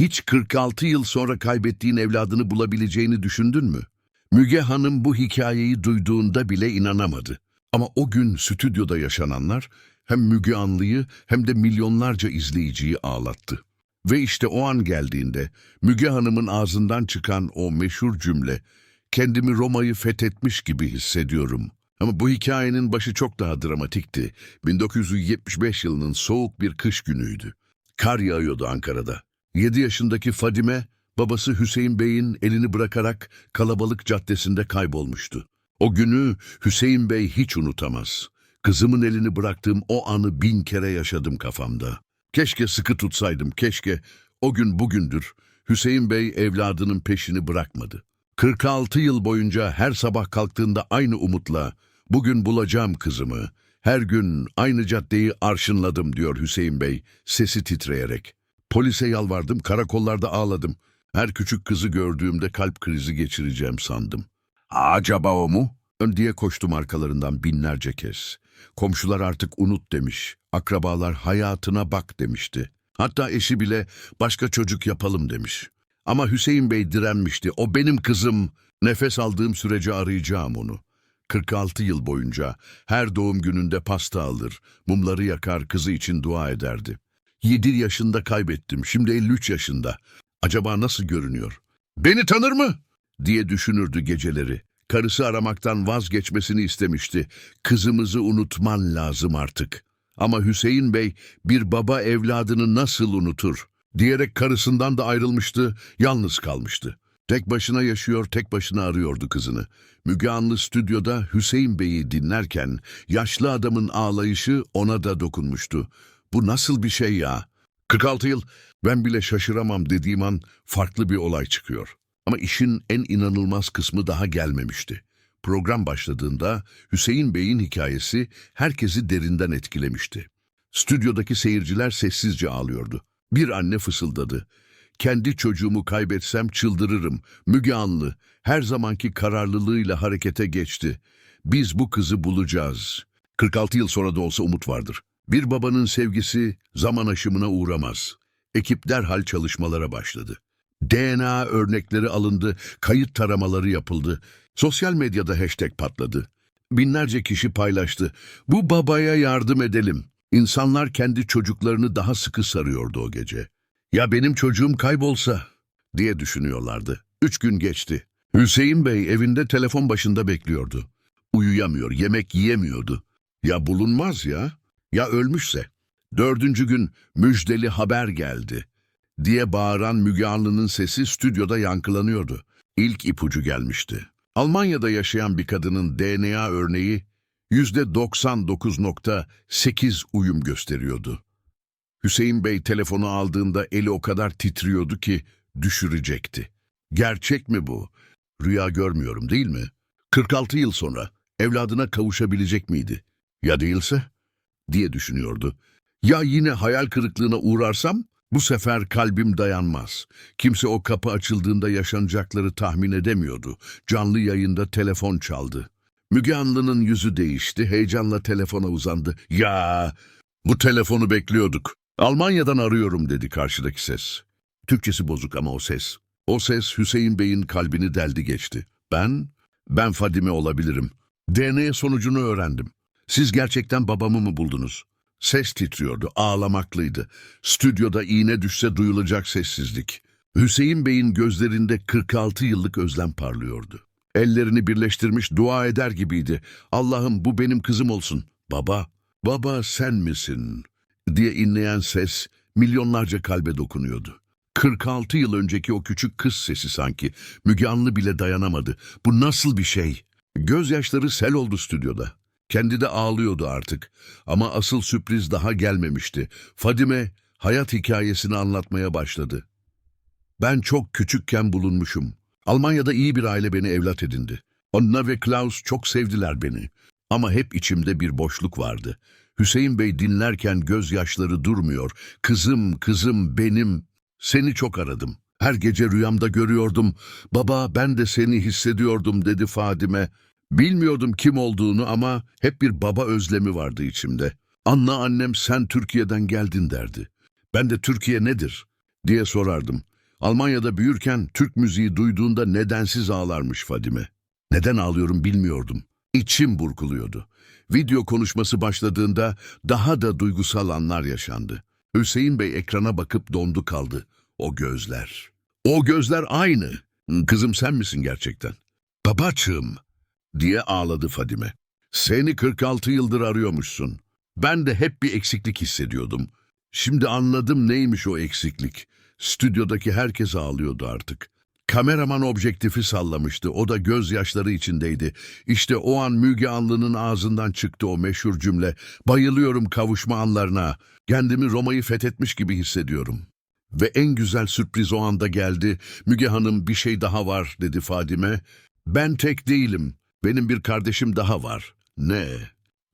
Hiç 46 yıl sonra kaybettiğin evladını bulabileceğini düşündün mü? Müge Hanım bu hikayeyi duyduğunda bile inanamadı. Ama o gün stüdyoda yaşananlar hem Müge Anlı'yı hem de milyonlarca izleyiciyi ağlattı. Ve işte o an geldiğinde Müge Hanım'ın ağzından çıkan o meşhur cümle kendimi Roma'yı fethetmiş gibi hissediyorum. Ama bu hikayenin başı çok daha dramatikti. 1975 yılının soğuk bir kış günüydü. Kar yağıyordu Ankara'da. 7 yaşındaki Fadime, babası Hüseyin Bey'in elini bırakarak kalabalık caddesinde kaybolmuştu. O günü Hüseyin Bey hiç unutamaz. Kızımın elini bıraktığım o anı bin kere yaşadım kafamda. Keşke sıkı tutsaydım, keşke o gün bugündür Hüseyin Bey evladının peşini bırakmadı. 46 yıl boyunca her sabah kalktığında aynı umutla bugün bulacağım kızımı, her gün aynı caddeyi arşınladım diyor Hüseyin Bey sesi titreyerek. Polise yalvardım, karakollarda ağladım. Her küçük kızı gördüğümde kalp krizi geçireceğim sandım. Acaba o mu? Ön diye koştum arkalarından binlerce kez. Komşular artık unut demiş. Akrabalar hayatına bak demişti. Hatta eşi bile başka çocuk yapalım demiş. Ama Hüseyin Bey direnmişti. O benim kızım. Nefes aldığım sürece arayacağım onu. 46 yıl boyunca her doğum gününde pasta alır, mumları yakar, kızı için dua ederdi. 7 yaşında kaybettim, şimdi 53 yaşında. Acaba nasıl görünüyor? Beni tanır mı? diye düşünürdü geceleri. Karısı aramaktan vazgeçmesini istemişti. Kızımızı unutman lazım artık. Ama Hüseyin Bey bir baba evladını nasıl unutur? Diyerek karısından da ayrılmıştı, yalnız kalmıştı. Tek başına yaşıyor, tek başına arıyordu kızını. Müge Anlı stüdyoda Hüseyin Bey'i dinlerken yaşlı adamın ağlayışı ona da dokunmuştu. Bu nasıl bir şey ya? 46 yıl ben bile şaşıramam dediğim an farklı bir olay çıkıyor. Ama işin en inanılmaz kısmı daha gelmemişti. Program başladığında Hüseyin Bey'in hikayesi herkesi derinden etkilemişti. Stüdyodaki seyirciler sessizce ağlıyordu. Bir anne fısıldadı. Kendi çocuğumu kaybetsem çıldırırım. Müge Anlı her zamanki kararlılığıyla harekete geçti. Biz bu kızı bulacağız. 46 yıl sonra da olsa umut vardır. Bir babanın sevgisi zaman aşımına uğramaz. Ekip derhal çalışmalara başladı. DNA örnekleri alındı, kayıt taramaları yapıldı. Sosyal medyada hashtag patladı. Binlerce kişi paylaştı. Bu babaya yardım edelim. İnsanlar kendi çocuklarını daha sıkı sarıyordu o gece. Ya benim çocuğum kaybolsa diye düşünüyorlardı. Üç gün geçti. Hüseyin Bey evinde telefon başında bekliyordu. Uyuyamıyor, yemek yiyemiyordu. Ya bulunmaz ya, ya ölmüşse. Dördüncü gün müjdeli haber geldi diye bağıran Müge Anlı'nın sesi stüdyoda yankılanıyordu. İlk ipucu gelmişti. Almanya'da yaşayan bir kadının DNA örneği %99.8 uyum gösteriyordu. Hüseyin Bey telefonu aldığında eli o kadar titriyordu ki düşürecekti. Gerçek mi bu? Rüya görmüyorum değil mi? 46 yıl sonra evladına kavuşabilecek miydi? Ya değilse? Diye düşünüyordu. Ya yine hayal kırıklığına uğrarsam? Bu sefer kalbim dayanmaz. Kimse o kapı açıldığında yaşanacakları tahmin edemiyordu. Canlı yayında telefon çaldı. Müge Anlı'nın yüzü değişti, heyecanla telefona uzandı. Ya, bu telefonu bekliyorduk. Almanya'dan arıyorum dedi karşıdaki ses. Türkçesi bozuk ama o ses. O ses Hüseyin Bey'in kalbini deldi geçti. Ben, ben Fadime olabilirim. DNA sonucunu öğrendim. Siz gerçekten babamı mı buldunuz? Ses titriyordu, ağlamaklıydı. Stüdyoda iğne düşse duyulacak sessizlik. Hüseyin Bey'in gözlerinde 46 yıllık özlem parlıyordu. Ellerini birleştirmiş dua eder gibiydi. Allah'ım bu benim kızım olsun. Baba, baba sen misin? diye inleyen ses milyonlarca kalbe dokunuyordu. 46 yıl önceki o küçük kız sesi sanki. Müge Anlı bile dayanamadı. Bu nasıl bir şey? Gözyaşları sel oldu stüdyoda. Kendi de ağlıyordu artık. Ama asıl sürpriz daha gelmemişti. Fadime hayat hikayesini anlatmaya başladı. Ben çok küçükken bulunmuşum. Almanya'da iyi bir aile beni evlat edindi. Anna ve Klaus çok sevdiler beni. Ama hep içimde bir boşluk vardı. Hüseyin Bey dinlerken gözyaşları durmuyor. Kızım, kızım benim. Seni çok aradım. Her gece rüyamda görüyordum. Baba ben de seni hissediyordum dedi Fadime. Bilmiyordum kim olduğunu ama hep bir baba özlemi vardı içimde. Anna annem sen Türkiye'den geldin derdi. Ben de Türkiye nedir diye sorardım. Almanya'da büyürken Türk müziği duyduğunda nedensiz ağlarmış Fadime. Neden ağlıyorum bilmiyordum. İçim burkuluyordu. Video konuşması başladığında daha da duygusal anlar yaşandı. Hüseyin Bey ekrana bakıp dondu kaldı. O gözler. O gözler aynı. Kızım sen misin gerçekten? Babacığım diye ağladı Fadime. Seni 46 yıldır arıyormuşsun. Ben de hep bir eksiklik hissediyordum. Şimdi anladım neymiş o eksiklik. Stüdyodaki herkes ağlıyordu artık. Kameraman objektifi sallamıştı. O da gözyaşları içindeydi. İşte o an Müge Anlı'nın ağzından çıktı o meşhur cümle. Bayılıyorum kavuşma anlarına. Kendimi Roma'yı fethetmiş gibi hissediyorum. Ve en güzel sürpriz o anda geldi. Müge Hanım bir şey daha var dedi Fadime. Ben tek değilim. Benim bir kardeşim daha var. Ne?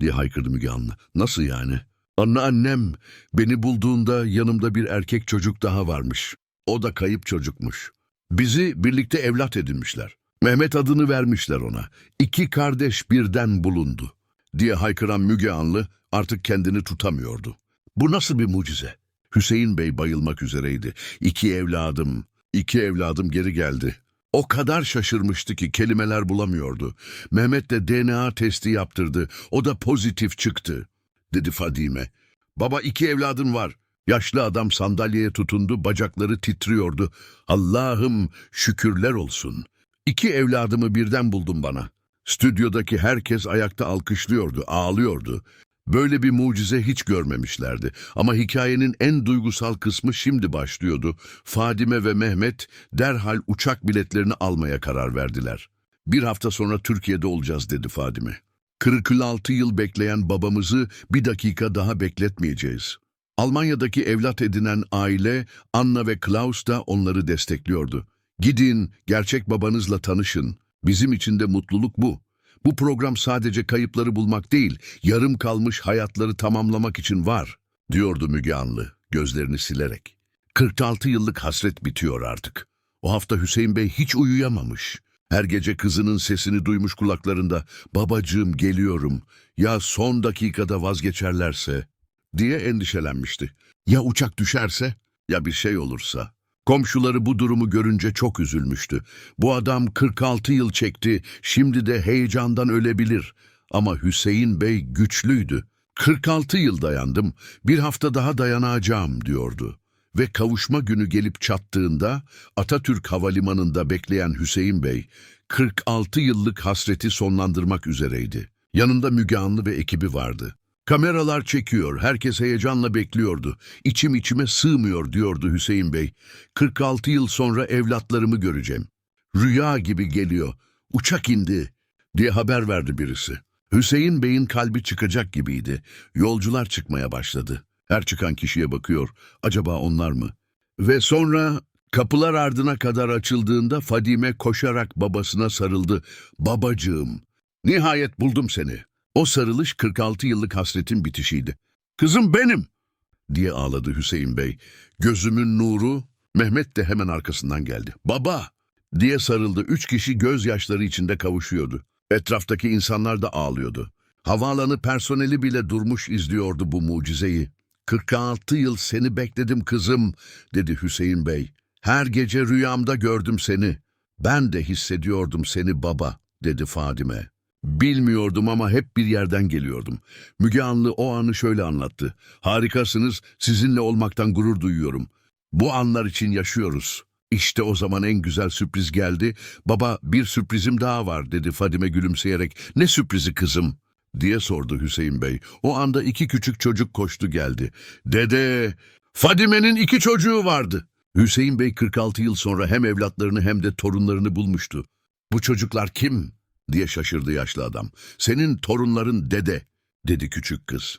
diye haykırdı Müge Anlı. Nasıl yani? Anneannem beni bulduğunda yanımda bir erkek çocuk daha varmış. O da kayıp çocukmuş. Bizi birlikte evlat edinmişler. Mehmet adını vermişler ona. İki kardeş birden bulundu. Diye haykıran Müge Anlı artık kendini tutamıyordu. Bu nasıl bir mucize? Hüseyin Bey bayılmak üzereydi. İki evladım, iki evladım geri geldi. O kadar şaşırmıştı ki kelimeler bulamıyordu. Mehmet de DNA testi yaptırdı. O da pozitif çıktı, dedi Fadime. Baba iki evladın var. Yaşlı adam sandalyeye tutundu, bacakları titriyordu. Allah'ım şükürler olsun. İki evladımı birden buldum bana. Stüdyodaki herkes ayakta alkışlıyordu, ağlıyordu. Böyle bir mucize hiç görmemişlerdi. Ama hikayenin en duygusal kısmı şimdi başlıyordu. Fadime ve Mehmet derhal uçak biletlerini almaya karar verdiler. Bir hafta sonra Türkiye'de olacağız dedi Fadime. 46 yıl bekleyen babamızı bir dakika daha bekletmeyeceğiz. Almanya'daki evlat edinen aile Anna ve Klaus da onları destekliyordu. Gidin, gerçek babanızla tanışın. Bizim için de mutluluk bu. Bu program sadece kayıpları bulmak değil, yarım kalmış hayatları tamamlamak için var, diyordu Müge Anlı gözlerini silerek. 46 yıllık hasret bitiyor artık. O hafta Hüseyin Bey hiç uyuyamamış. Her gece kızının sesini duymuş kulaklarında, babacığım geliyorum, ya son dakikada vazgeçerlerse, diye endişelenmişti. Ya uçak düşerse, ya bir şey olursa. Komşuları bu durumu görünce çok üzülmüştü. Bu adam 46 yıl çekti, şimdi de heyecandan ölebilir. Ama Hüseyin Bey güçlüydü. 46 yıl dayandım, bir hafta daha dayanacağım diyordu. Ve kavuşma günü gelip çattığında Atatürk Havalimanı'nda bekleyen Hüseyin Bey, 46 yıllık hasreti sonlandırmak üzereydi. Yanında Müge Anlı ve ekibi vardı. Kameralar çekiyor, herkes heyecanla bekliyordu. İçim içime sığmıyor diyordu Hüseyin Bey. 46 yıl sonra evlatlarımı göreceğim. Rüya gibi geliyor. Uçak indi diye haber verdi birisi. Hüseyin Bey'in kalbi çıkacak gibiydi. Yolcular çıkmaya başladı. Her çıkan kişiye bakıyor. Acaba onlar mı? Ve sonra kapılar ardına kadar açıldığında Fadime koşarak babasına sarıldı. Babacığım, nihayet buldum seni. O sarılış 46 yıllık hasretin bitişiydi. Kızım benim diye ağladı Hüseyin Bey. Gözümün nuru, Mehmet de hemen arkasından geldi. Baba diye sarıldı. Üç kişi gözyaşları içinde kavuşuyordu. Etraftaki insanlar da ağlıyordu. Havaalanı personeli bile durmuş izliyordu bu mucizeyi. 46 yıl seni bekledim kızım, dedi Hüseyin Bey. Her gece rüyamda gördüm seni. Ben de hissediyordum seni baba, dedi Fadime. Bilmiyordum ama hep bir yerden geliyordum. Müge Anlı o anı şöyle anlattı. Harikasınız, sizinle olmaktan gurur duyuyorum. Bu anlar için yaşıyoruz. İşte o zaman en güzel sürpriz geldi. Baba bir sürprizim daha var dedi Fadime gülümseyerek. Ne sürprizi kızım? diye sordu Hüseyin Bey. O anda iki küçük çocuk koştu geldi. Dede, Fadime'nin iki çocuğu vardı. Hüseyin Bey 46 yıl sonra hem evlatlarını hem de torunlarını bulmuştu. Bu çocuklar kim? Diye şaşırdı yaşlı adam. Senin torunların dede, dedi küçük kız.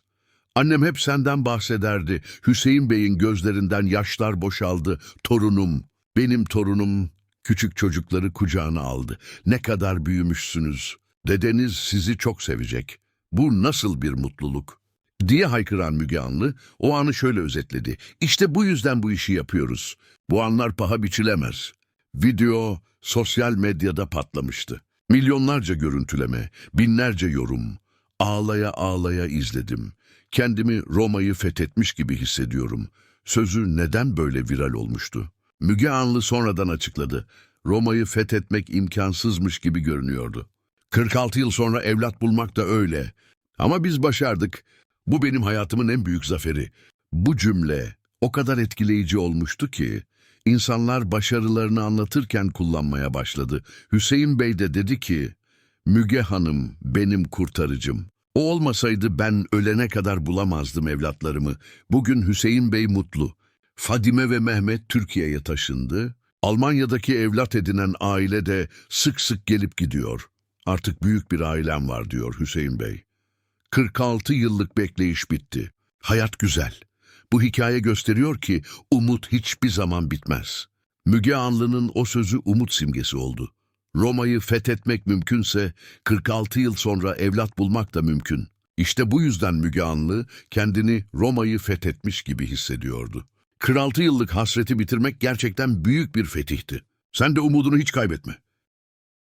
Annem hep senden bahsederdi. Hüseyin Bey'in gözlerinden yaşlar boşaldı. Torunum, benim torunum küçük çocukları kucağına aldı. Ne kadar büyümüşsünüz. Dedeniz sizi çok sevecek. Bu nasıl bir mutluluk? Diye haykıran Müge Anlı o anı şöyle özetledi. İşte bu yüzden bu işi yapıyoruz. Bu anlar paha biçilemez. Video sosyal medyada patlamıştı. Milyonlarca görüntüleme, binlerce yorum. Ağlaya ağlaya izledim. Kendimi Roma'yı fethetmiş gibi hissediyorum. Sözü neden böyle viral olmuştu? Müge Anlı sonradan açıkladı. Roma'yı fethetmek imkansızmış gibi görünüyordu. 46 yıl sonra evlat bulmak da öyle. Ama biz başardık. Bu benim hayatımın en büyük zaferi. Bu cümle o kadar etkileyici olmuştu ki insanlar başarılarını anlatırken kullanmaya başladı. Hüseyin Bey de dedi ki, Müge Hanım benim kurtarıcım. O olmasaydı ben ölene kadar bulamazdım evlatlarımı. Bugün Hüseyin Bey mutlu. Fadime ve Mehmet Türkiye'ye taşındı. Almanya'daki evlat edinen aile de sık sık gelip gidiyor. Artık büyük bir ailem var diyor Hüseyin Bey. 46 yıllık bekleyiş bitti. Hayat güzel. Bu hikaye gösteriyor ki umut hiçbir zaman bitmez. Müge Anlı'nın o sözü umut simgesi oldu. Roma'yı fethetmek mümkünse 46 yıl sonra evlat bulmak da mümkün. İşte bu yüzden Müge Anlı kendini Roma'yı fethetmiş gibi hissediyordu. 46 yıllık hasreti bitirmek gerçekten büyük bir fetihti. Sen de umudunu hiç kaybetme.